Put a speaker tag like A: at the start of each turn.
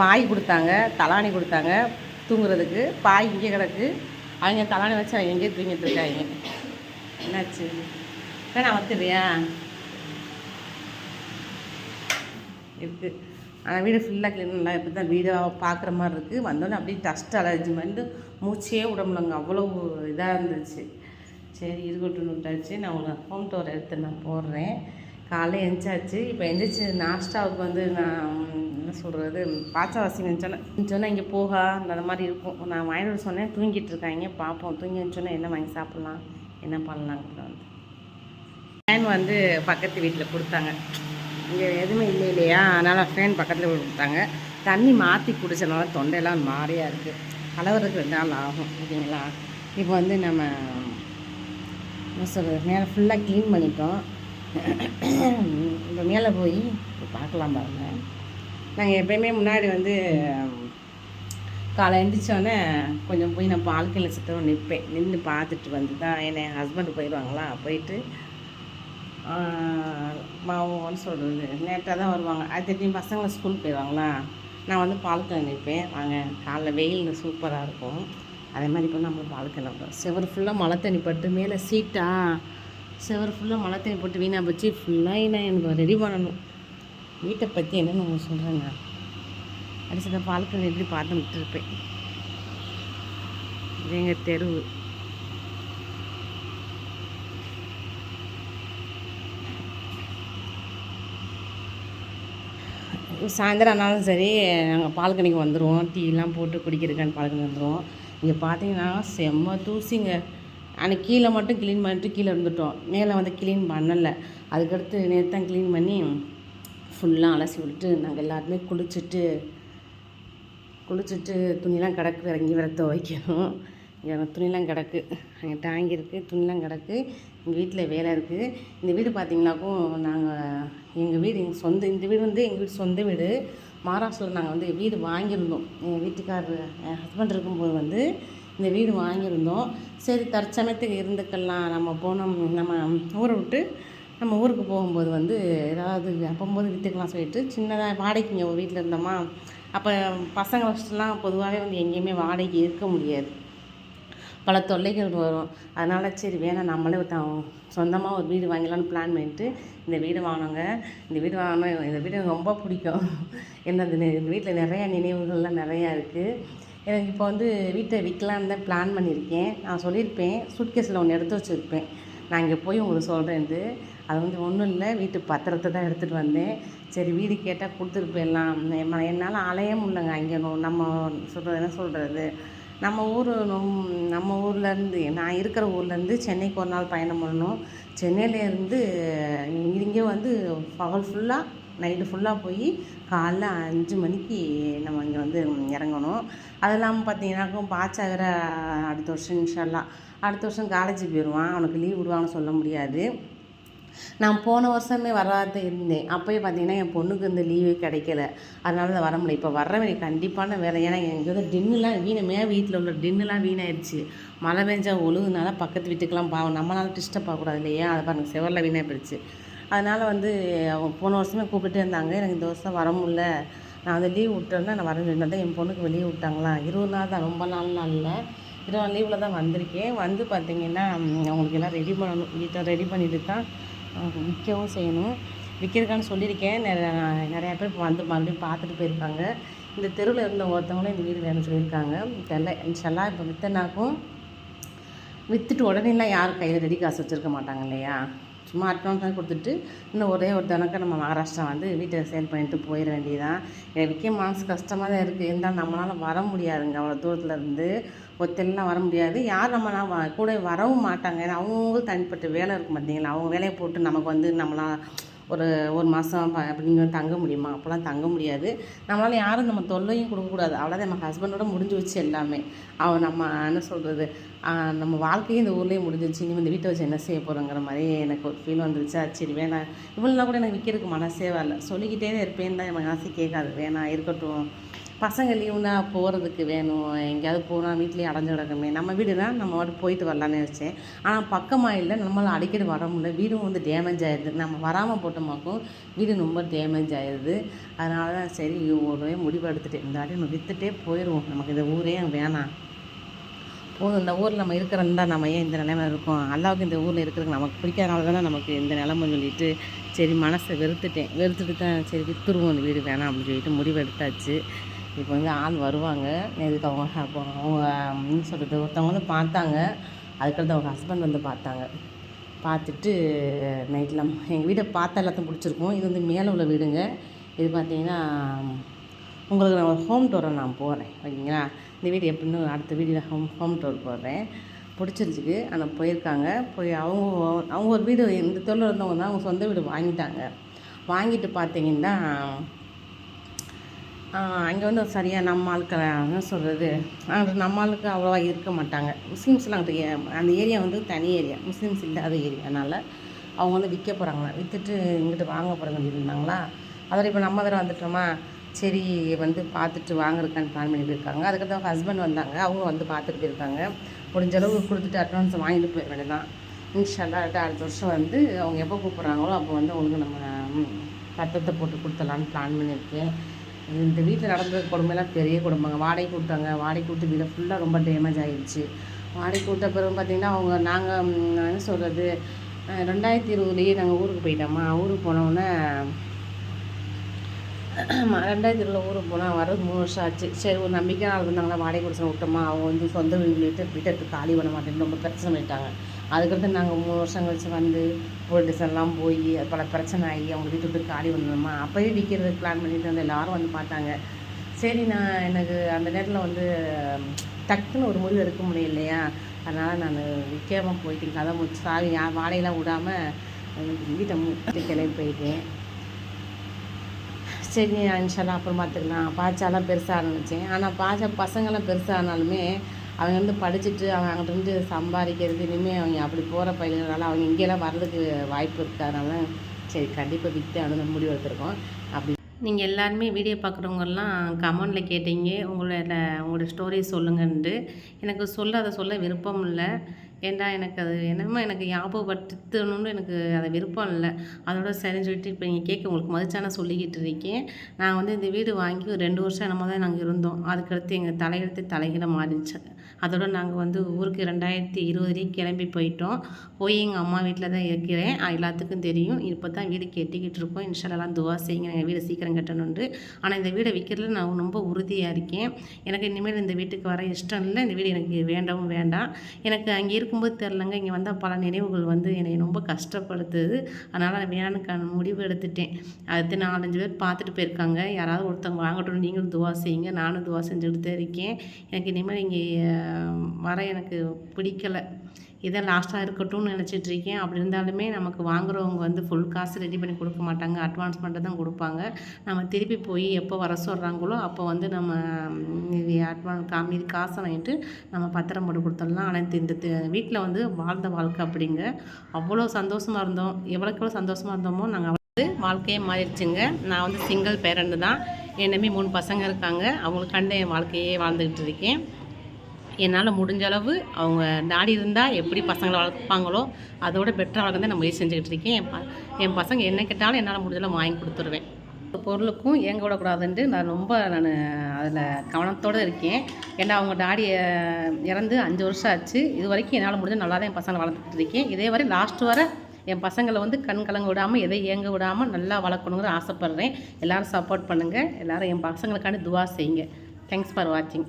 A: பாய் கொடுத்தாங்க தலாணி கொடுத்தாங்க தூங்குறதுக்கு. பாய் இங்கே கிடக்கு. அவங்க தலாணி வச்சு அவங்க எங்கேயோ தூங்கிட்டு இருக்காங்க. என்னாச்சு? வேணா வந்துடுறியா? இருக்குது ஆனால் வீடு ஃபுல்லாக க்ளீன் நல்லா இப்போ தான் வீடை பார்க்குற மாதிரி இருக்குது வந்தோடனே அப்படியே டஸ்ட் அலர்ஜி வந்து மூச்சே விட அவ்வளோ இதாக இருந்துச்சு. சரி இருக்கட்டும் விட்டாச்சு. நான் உங்களுக்கு ஹோம் டோர் எடுத்து நான் போடுறேன். காலைல எழுந்தாச்சு இப்போ எந்திரிச்சு நாஸ்டாவுக்கு வந்து நான் என்ன சொல்கிறது பாச்சவாசி நினச்சோன்னே சொன்னால் இங்கே போகா அந்த மாதிரி இருக்கும். நான் வாங்கிட்டு சொன்னேன் தூங்கிட்டு இருக்காங்க பார்ப்போம் தூங்கி சொன்னால் என்ன வாங்கி சாப்பிட்லாம் என்ன பண்ணலாங்கிறத வந்து. ஃபேன் வந்து பக்கத்து வீட்டில் கொடுத்தாங்க. இங்கே எதுவுமே இல்லை இல்லையா? அதனால் ஃபேன் பக்கத்தில் கொடுத்தாங்க. தண்ணி மாற்றி குடிச்சனால தொண்டையெல்லாம் மாறியாக இருக்குது அளவுறதுக்கு ரெண்டு நாள் ஆகும் ஓகேங்களா இப்போ வந்து நம்ம என்ன சொல்கிறது மேலே ஃபுல்லாக க்ளீன் பண்ணிட்டோம். இப்போ மேலே போய் பார்க்கலாம் பாருங்க. நாங்கள் எப்பயுமே முன்னாடி வந்து காலை எழுந்திரிச்சோன்னே கொஞ்சம் போய் நான் பால்கனியில் சுத்தம் நிற்பேன். நின்று பார்த்துட்டு வந்து தான் என்னை ஹஸ்பண்ட் போயிடுவாங்களா? போயிட்டு மாவோன்னு சொல்கிறது லேட்டாக தான் வருவாங்க. அது திடீர்னு பசங்களை ஸ்கூல் போயிடுவாங்களா? நான் வந்து பால்கனி நிற்பேன். வாங்க காலைல வெயில் சூப்பராக இருக்கும். அதே மாதிரி இப்போ நம்ம பால்கனி வைப்போம் செவர் ஃபுல்லாக மழை தண்ணி பட்டு மேலே சீட்டாக செவர் ஃபுல்லாக மழை தண்ணி போட்டு வீணாக போச்சு. ஃபுல்லாக நான் எனக்கு ரெடி பண்ணணும். வீட்டை பற்றி என்னென்னு உங்களுக்கு சொல்கிறேங்க அடிச்சத பால்கனி எப்படி பார்த்து விட்டுருப்பேன்? இது எங்கள் தெரு சாயந்தரம் ஆனாலும் சரி நாங்கள் பால்கனிக்கு வந்துடுவோம் டீலாம் போட்டு குடிக்கிறதுக்கான பால்கனி வந்துடுவோம் இங்கே பார்த்தீங்கன்னா செம்ம தூசிங்க. ஆனால் கீழே மட்டும் க்ளீன் பண்ணிட்டு கீழே இருந்துட்டோம். மேலே வந்து க்ளீன் பண்ணலை. அதுக்கடுத்து நேற்று தான் க்ளீன் பண்ணி ஃபுல்லாக அலசி விட்டுட்டு நாங்கள் எல்லாருமே குளிச்சுட்டு குளிச்சுட்டு துணிலாம் கிடக்கு இறங்கி வர துவைக்கணும். இங்கே துணிலாம் கிடக்கு. அங்கே டேங்கி இருக்குது துணிலாம் கிடக்கு. எங்கள் வீட்டில் வேலை இருக்குது இந்த வீடு பார்த்தீங்கன்னாக்கும் நாங்கள் எங்கள் வீடு எங்கள் சொந்த இந்த வீடு வந்து எங்கள் வீடு சொந்த வீடு. மகாராஷ்டிராவில் நாங்கள் வந்து வீடு வாங்கியிருந்தோம். எங்கள் வீட்டுக்காரர் என் ஹஸ்பண்ட் இருக்கும்போது வந்து இந்த வீடு வாங்கியிருந்தோம். சரி தற்சமயத்துக்கு இருந்துக்கலாம். நம்ம போனோம் நம்ம ஊரை விட்டு நம்ம ஊருக்கு போகும்போது வந்து ஏதாவது அப்போம்போது விற்றுக்கலாம் சொல்லிட்டு சின்னதாக வாடகைக்கு இங்கே வீட்டில் இருந்தோமா? அப்போ பசங்களை வச்சுலாம் பொதுவாகவே வந்து எங்கேயுமே வாடகைக்கு இருக்க முடியாது. பல தொல்லைகள் வரும். அதனால் சரி வேணாம் நம்மளே த சொந்தமாக ஒரு வீடு வாங்கலாம்னு பிளான் பண்ணிட்டு இந்த வீடு வாங்கினோங்க. இந்த வீடு வாங்கினோம் இந்த வீடு ரொம்ப பிடிக்கும். என்ன இந்த வீட்டில் நிறையா நினைவுகள்லாம் நிறையா இருக்குது எனக்கு இப்போ வந்து வீட்டை விற்கலான்னு தான் பிளான் பண்ணியிருக்கேன். நான் சொல்லியிருப்பேன். சூட்கேஸில் ஒன்று எடுத்து வச்சுருப்பேன். நான் இங்கே போய் உங்களுக்கு சொல்கிறேன்ட்டு அது வந்து ஒன்றும் இல்லை. வீட்டு பத்திரத்தை தான் எடுத்துகிட்டு வந்தேன். சரி வீடு கேட்டால் கொடுத்துட்டு போயிடலாம் என்னால் அலைய முடியலங்க. அங்கே நம்ம சொல்கிறது என்ன சொல்கிறது நம்ம ஊர் நம்ம ஊர்லேருந்து நான் இருக்கிற ஊர்லேருந்து சென்னைக்கு ஒரு நாள் பயணம் பண்ணணும். சென்னையிலேருந்து இங்கே வந்து பகல் ஃபுல்லாக நைட்டு ஃபுல்லாக போய் காலைல அஞ்சு மணிக்கு நம்ம இங்கே வந்து இறங்கணும். அது இல்லாமல் பார்த்தீங்கன்னாக்கும் பாச்சாகிற அடுத்த வருஷம் இன்ஷால்லாம் அடுத்த வருஷம் காலேஜ் போயிடுவான் அவனுக்கு லீவ் விடுவான்னு சொல்ல முடியாது. நான் போன வருஷமே வராது இருந்தேன். அப்போயே பார்த்தீங்கன்னா என் பொண்ணுக்கு இந்த லீவே கிடைக்கல. அதனால தான் வர முடியல. இப்போ வர வேண்டிய கண்டிப்பான வேலை. ஏன்னா எங்கள் வந்து டின்னுலாம் வீணமே. வீட்டில் உள்ள டின்னுலாம் வீணாயிடுச்சு மழை பெஞ்சா ஒழுகுனால பக்கத்து வீட்டுக்கெலாம் பாவம். நம்மளால டிஸ்டர்ப் ஆகக்கூடாது இல்லையா? அதை பாருங்கள் செவரில் வீணாக போயிடுச்சு. அதனால் வந்து அவங்க போன வருஷமே கூப்பிட்டே இருந்தாங்க. எனக்கு இந்த வருஷம் வர முடில நான் வந்து லீவ் விட்டேன்னா நான் வர தான் என் பொண்ணுக்கு வெளியே விட்டாங்களா? இருபது நாள் தான். ரொம்ப நாள் இல்லை. இருபது நாள் லீவில் தான் வந்திருக்கேன். வந்து பார்த்தீங்கன்னா அவங்களுக்கு எல்லாம் ரெடி பண்ணணும். வீட்டை ரெடி பண்ணிட்டு தான் விற்கவும் செய்யணும். விற்கிறக்கான்னு சொல்லியிருக்கேன். நிறைய நிறையா பேர் வந்து மறுபடியும் பார்த்துட்டு போயிருக்காங்க. இந்த தெருவில் இருந்த ஒருத்தவங்களும் இந்த வீடு வேணும்னு சொல்லியிருக்காங்க. தெரியல இன்ஷல்லாம் இப்போ வித்தனாக்கும் விற்றுட்டு உடனேலாம் யாரும் கையில் ரெடி காசு வச்சுருக்க மாட்டாங்க இல்லையா? சும்மா அட்வான்ஸ் கொடுத்துட்டு இன்னும் ஒரே ஒரு தினக்கு நம்ம மகாராஷ்டிரா வந்து வீட்டை சேல் பண்ணிட்டு போயிட வேண்டியதான் எனக்கு மனசு கஷ்டமாக தான் இருக்குது இருந்தாலும் நம்மளால் வர முடியாதுங்க. அவ்வளோ தூரத்தில் இருந்து ஒத்தெல்லாம் வர முடியாது. யார் நம்மளால் வ- கூட வரவும் மாட்டாங்க. ஏன்னா அவங்கவுங்களுக்கு தனிப்பட்ட வேலை இருக்கும் பார்த்தீங்களா அவங்க வேலையை போட்டு நமக்கு வந்து நம்மளால் ஒரு ஒரு மாதம் அப்படிங்க தங்க முடியுமா? அப்போலாம் தங்க முடியாது. நம்மளால் யாரும் நம்ம தொல்லையும் கொடுக்கக்கூடாது அவ்வளோதான் நம்ம ஹஸ்பண்டோட முடிஞ்சு வச்சு எல்லாமே. அவன் நம்ம என்ன சொல்கிறது நம்ம வாழ்க்கையும் இந்த ஊர்லேயே முடிஞ்சிச்சு இனிமேல் இந்த வீட்டை வச்சு என்ன செய்ய போகிறோங்கிற மாதிரி எனக்கு ஒரு ஃபீல் வந்துருச்சு. சரி வேணாம். இவ்வளோ கூட எனக்கு விற்கிறதுக்கு மனசே வரல. சொல்லிக்கிட்டே தான் இருப்பேன் தான். எனக்கு ஆசை கேட்காது. வேணாம் இருக்கட்டும். பசங்க லீவுனா போகிறதுக்கு வேணும். எங்கேயாவது போனால் வீட்லேயே அடைஞ்சு கிடக்குமே. நம்ம வீடுனா நம்ம வாட்டு போயிட்டு வரலான்னு வச்சேன் ஆனால் பக்கமாக இல்லை. நம்மளால் அடிக்கடி வர முடியல. வீடும் வந்து டேமேஜ் ஆயிடுது. நம்ம வராமல் போட்டோமாக்கும் வீடு ரொம்ப டேமேஜ் ஆயிடுது. அதனால தான் சரி ஒருவே முடிவு எடுத்துகிட்டேன் இந்த வாட்டி நம்ம விற்றுட்டே போயிடுவோம் நமக்கு இந்த ஊரே வேணாம். போதும். இந்த ஊரில் நம்ம இருக்கிறதா நம்ம ஏன் இந்த நிலைமை இருக்கோம்? அல்லாவுக்கு இந்த ஊரில் இருக்கிறதுக்கு நமக்கு பிடிக்காதனால தானே நமக்கு இந்த நிலைமைன்னு சொல்லிட்டு சரி மனசை வெறுத்துட்டேன். வெறுத்துட்டு தான் சரி விற்றுருவோம் இந்த வீடு வேணாம் அப்படின்னு சொல்லிட்டு முடிவு எடுத்தாச்சு. இப்போ வந்து ஆள் வருவாங்க. இதுக்கு அவங்க அப்போ அவங்க என்ன சொல்கிறது ஒருத்தவங்க வந்து பார்த்தாங்க. அதுக்கடுத்து அவங்க ஹஸ்பண்ட் வந்து பார்த்தாங்க. பார்த்துட்டு நைட்டில் எங்கள் வீடை பார்த்தா எல்லாத்தையும் பிடிச்சிருக்கும். இது வந்து மேலே உள்ள வீடுங்க. இது பார்த்தீங்கன்னா உங்களுக்கு நான் ஹோம் டோரை நான் போகிறேன் ஓகேங்களா? இந்த வீடு எப்படின்னு அடுத்த வீடியோவில் ஹோம் ஹோம் டோர் போடுறேன். பிடிச்சிருச்சுக்கு ஆனால் போயிருக்காங்க. போய் அவங்க அவங்க ஒரு வீடு இந்த தொழில் இருந்தவங்க தான் அவங்க சொந்த வீடு வாங்கிட்டாங்க. வாங்கிட்டு பார்த்தீங்கன்னா அங்கே வந்து சரியாக நம்ம ஆளுக்கு என்ன சொல்கிறது அங்கே நம்ம ஆளுக்கு அவ்வளோவா இருக்க மாட்டாங்க. முஸ்லீம்ஸ்லாம் அங்கே ஏ- அந்த ஏரியா வந்து தனி ஏரியா. முஸ்லீம்ஸ் இல்லாத ஏரியானால அவங்க வந்து விற்க போகிறாங்களா விற்றுட்டு இங்கிட்டு வாங்க போகிறாங்க இருந்தாங்களா? அதோட இப்போ நம்ம வேறு வந்துட்டோமா? சரி வந்து பார்த்துட்டு வாங்குறதுக்கான்னு பிளான் பண்ணி போயிருக்காங்க அதுக்கப்புறம் ஹஸ்பண்ட் வந்தாங்க. அவங்க வந்து பார்த்துட்டு போயிருக்காங்க முடிஞ்ச அளவு கொடுத்துட்டு அட்வான்ஸ் வாங்கிட்டு போயிட வேண்டியதான் இன்ஷால்லா அடுத்த வருஷம் வந்து அவங்க எப்போ கூப்பிட்றாங்களோ அப்போ வந்து அவங்களுக்கு நம்ம ம், பத்திரத்தை போட்டு கொடுத்துடலான்னு பிளான் பண்ணியிருக்கேன். இந்த வீட்டில் நடந்த கொடுமையெல்லாம் பெரிய குடும்பங்க வாடகைக்கு கூட்டாங்க வாடகைக்கு கூட்டு வீடு ஃபுல்லாக ரொம்ப டேமேஜ் ஆகிடுச்சு வாடகை விட்ட பிறகு பார்த்திங்கன்னா அவங்க நாங்கள் என்ன சொல்கிறது ரெண்டாயிரத்தி இருபதுலேயே நாங்கள் ஊருக்கு போயிட்டோமா ஊருக்கு போனோடனே ரெண்டாயிரத்தி இருபதுல ஊருக்கு போனால் வர்றது மூணு வருஷம் ஆச்சு. சரி ஒரு நம்பிக்கை நாள் வாடகை கொடுத்து விட்டோமா அவங்க வந்து சொந்த வீடு வீட்டு வீட்டை எடுத்து காலி பண்ண மாட்டேன்னு ரொம்ப பிரச்சனை பண்ணிட்டாங்க. அதுக்கடுத்து நாங்கள் மூணு வருஷம் கழிச்சு வந்து போலீஸ் எல்லாம் போய் பல பிரச்சனை ஆகி அவங்க வீட்டு விட்டு காலி பண்ணணுமா அப்போயே விற்கிறதுக்கு பிளான் பண்ணிட்டு வந்து எல்லாரும் வந்து பார்த்தாங்க. சரி நான் எனக்கு அந்த நேரத்தில் வந்து டக்குன்னு ஒரு முடிவு எடுக்க இல்லையா? அதனால் நான் விற்காம போயிட்டேன். கதை முடிச்சு சாவி யா- வாடகைலாம் விடாமல் வீட்டை கிளம்பி போயிட்டேன். சரி இன்ஷால்லாம் அப்புறம் பார்த்துக்கலாம். பாச்சாலாம் பெருசாக ஆரம்பிச்சேன். ஆனால் பாச்சா பசங்களாம் பெருசானாலுமே அவங்க வந்து படிச்சுட்டு அவங்க அங்கிட்ட சம்பாதிக்கிறது இனிமேல் அவங்க அப்படி போகிற பயிலுங்கனால அவங்க இங்கெல்லாம் வர்றதுக்கு வாய்ப்பு இருக்கிறதுனால சரி கண்டிப்பாக விற்று அணுக முடிவு எடுத்திருக்கோம். அப்படி நீங்கள் எல்லாருமே வீடியோ பார்க்குறவங்கெல்லாம் கமெண்டில் கேட்டீங்க. உங்களோட உங்களோட ஸ்டோரி சொல்லுங்கன்ட்டு. எனக்கு சொல்ல அதை சொல்ல விருப்பம் இல்லை. ஏன்டா எனக்கு அது என்னமோ எனக்கு ஞாபகப்படுத்தணும்னு எனக்கு அது விருப்பம் இல்லை. அதோட சரின்னு சொல்லிட்டு இப்போ நீங்கள் கேட்க உங்களுக்கு மதிச்சான சொல்லிக்கிட்டு இருக்கேன். நான் வந்து இந்த வீடு வாங்கி ஒரு ரெண்டு வருஷம் என்னமோ தான் நாங்கள் இருந்தோம். அதுக்கடுத்து எங்கள் தலையெழுத்து தலைகீழ மாறிடுச்சு. அதோட நாங்கள் வந்து ஊருக்கு ரெண்டாயிரத்தி இருபதுலேயும் கிளம்பி போயிட்டோம். போய் எங்கள் அம்மா வீட்டில் தான் இருக்கிறேன். எல்லாத்துக்கும் தெரியும். இப்போ தான் வீடு கட்டிக்கிட்டு இருக்கோம். இன்ஷால்லாம் துவா செய்யுங்க. எங்கள் வீடு சீக்கிரம் கட்டணுண்டு ஆனால் இந்த வீடை விற்கிறதுல நான் ரொம்ப உறுதியாக இருக்கேன். எனக்கு இனிமேல் இந்த வீட்டுக்கு வர இஷ்டம் இல்லை. இந்த வீடு எனக்கு வேண்டவும் வேண்டாம். எனக்கு அங்கே இருக்கும்போது தெரிலங்க இங்கே வந்தால் பல நினைவுகள் வந்து என்னை ரொம்ப கஷ்டப்படுத்துது. அதனால் நான் வேணான்னு முடிவு எடுத்துட்டேன். அடுத்து நாலஞ்சு பேர் பார்த்துட்டு போயிருக்காங்க. யாராவது ஒருத்தவங்க வாங்கட்டும். நீங்களும் துவா செய்யுங்க. நானும் துவா செஞ்சுக்கிட்டு தான் இருக்கேன். எனக்கு இனிமேல் இங்கே வர எனக்கு பிடிக்கல. இதை லாஸ்ட்டாக இருக்கட்டும்னு நினச்சிட்டு இருக்கேன் அப்படி இருந்தாலுமே நமக்கு வாங்குறவங்க வந்து ஃபுல் காசு ரெடி பண்ணி கொடுக்க மாட்டாங்க. அட்வான்ஸ் மட்டும் தான் கொடுப்பாங்க. நம்ம திருப்பி போய் எப்போ வர சொல்கிறாங்களோ அப்போ வந்து நம்ம அட்வான்ஸ் காமி காசை வாங்கிட்டு நம்ம பத்திரம் போட்டு கொடுத்துடலாம். ஆனால் இந்த வீட்டில் வந்து வாழ்ந்த வாழ்க்கை அப்படிங்க. அவ்வளோ சந்தோஷமாக இருந்தோம். எவ்வளோக்கு எவ்வளோ சந்தோஷமாக இருந்தோமோ நாங்கள் வந்து வாழ்க்கையே மாறிடுச்சுங்க. நான் வந்து சிங்கிள் பேரண்ட் தான். என்னமே மூணு பசங்க இருக்காங்க. அவங்களுக்காண்ட என் வாழ்க்கையே வாழ்ந்துக்கிட்டு இருக்கேன். என்னால் முடிஞ்ச அளவு அவங்க நாடி இருந்தால் எப்படி பசங்களை வளர்ப்பாங்களோ அதோட பெட்டராக வளர்க்க நான் முயற்சி செஞ்சுக்கிட்டு இருக்கேன். என் ப என் பசங்க என்ன கேட்டாலும் என்னால் முடிஞ்சளவு வாங்கி கொடுத்துருவேன். ஒரு பொருளுக்கும் ஏங்க விடக்கூடாதுன்ட்டு நான் ரொம்ப நான் அதில் கவனத்தோடு இருக்கேன். ஏன்னா அவங்க டாடி இறந்து அஞ்சு வருஷம் ஆச்சு. இது வரைக்கும் என்னால் முடிஞ்ச நல்லா தான் என் பசங்களை வளர்த்துட்டு இருக்கேன். இதே வரை லாஸ்ட் வரை என் பசங்களை வந்து கண் கலங்க விடாமல் எதை ஏங்க விடாமல் நல்லா வளர்க்கணுங்கிற ஆசைப்பட்றேன். எல்லோரும் சப்போர்ட் பண்ணுங்கள் எல்லோரும் என் பசங்களுக்காண்டி துவா செய்யுங்க. தேங்க்ஸ் ஃபார் வாட்சிங்